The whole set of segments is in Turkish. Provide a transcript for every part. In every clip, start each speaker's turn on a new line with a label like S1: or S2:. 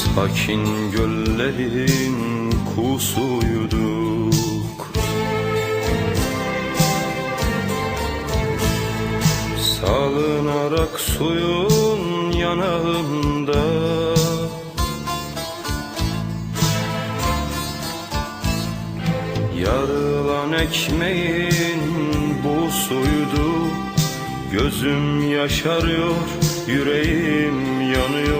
S1: Sakin göllerin kusuyduk Salınarak suyun yanağında. Yarılan ekmeğin bu suydu. Gözüm yaşarıyor, yüreğim yanıyor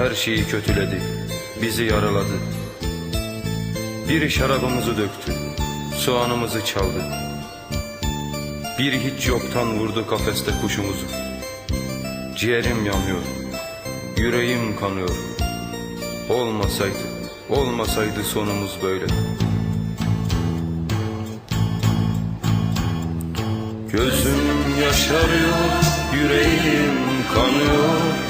S1: Her şeyi kötüledi, bizi yaraladı. Biri şarabımızı döktü, soğanımızı çaldı. Biri hiç yoktan vurdu kafeste kuşumuzu. Ciğerim yanıyor, yüreğim kanıyor. Olmasaydı, olmasaydı sonumuz böyle. Gözüm yaşarıyor, yüreğim kanıyor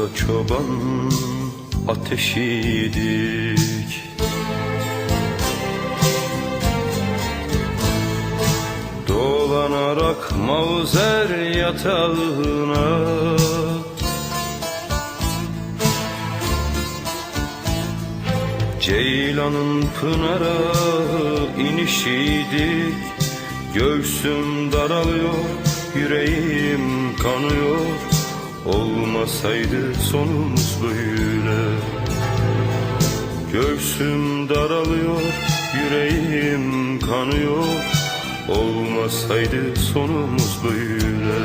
S1: Dağlarda çoban ateşiydik. Dolanarak mavzer yatağına Ceylanın pınara inişiydik Göğsüm daralıyor, yüreğim kanıyor Olmasaydı sonumuz böyle. Göğsüm daralıyor, yüreğim kanıyor. Olmasaydı sonumuz böyle.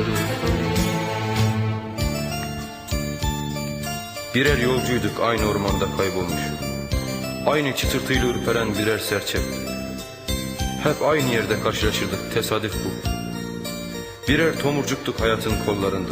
S1: Birer yolcuyduk aynı ormanda kaybolmuş Aynı çıtırtıyla ürperen birer serçe. Hep aynı yerde karşılaşırdık tesadüf bu. Birer tomurcuktuk hayatın kollarında